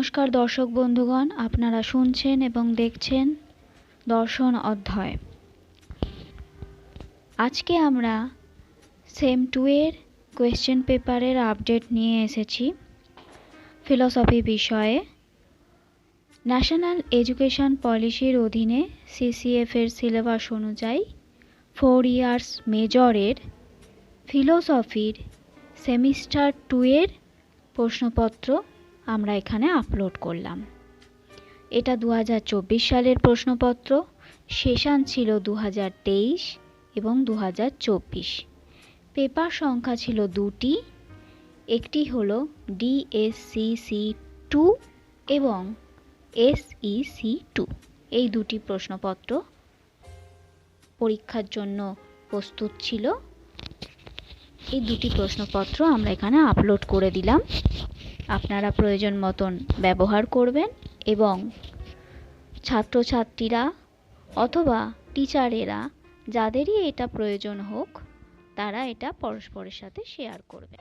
নমস্কার দর্শক বন্ধুগণ, আপনারা শুনছেন এবং দেখছেন দর্শন অধ্যায়। আজকে আমরা সেম টু এর কোয়েশ্চেন পেপারের আপডেট নিয়ে এসেছি ফিলসফি বিষয়ে। ন্যাশনাল এডুকেশন পলিসির অধীনে সিসিএফ এর সিলেবাস অনুযায়ী ফোর ইয়ার্স মেজরের ফিলোসফির সেমিস্টার টু এর প্রশ্নপত্র আমরা এখানে আপলোড করলাম। এটা দু হাজার চব্বিশ সালের প্রশ্নপত্র, সেশন ছিল দু হাজার তেইশ এবং দু হাজার চব্বিশ। পেপার সংখ্যা ছিল দুটি, একটি হলো ডিএসসিসি টু এবং এসইসি টু। এই দুটি প্রশ্নপত্র পরীক্ষার জন্য প্রস্তুত ছিল। এই দুটি প্রশ্নপত্র আমরা এখানে আপলোড করে দিলাম। আপনারা প্রয়োজন মতন ব্যবহার করবেন এবং ছাত্রছাত্রীরা অথবা টিচারেরা যাদেরই এটা প্রয়োজন হোক, তারা এটা পরস্পরের সাথে শেয়ার করবে।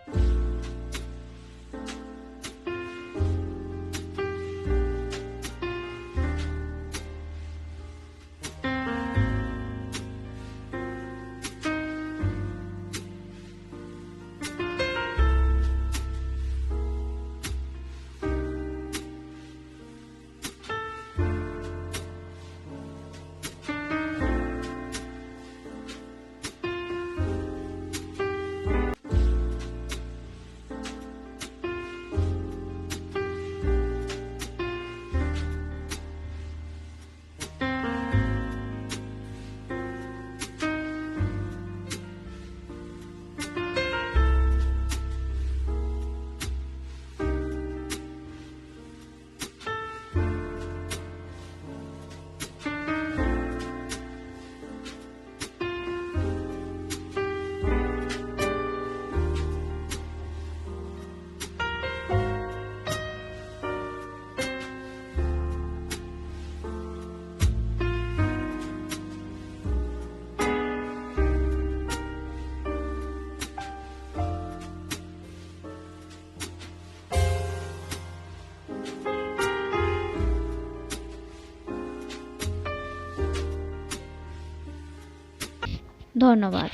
ধন্যবাদ।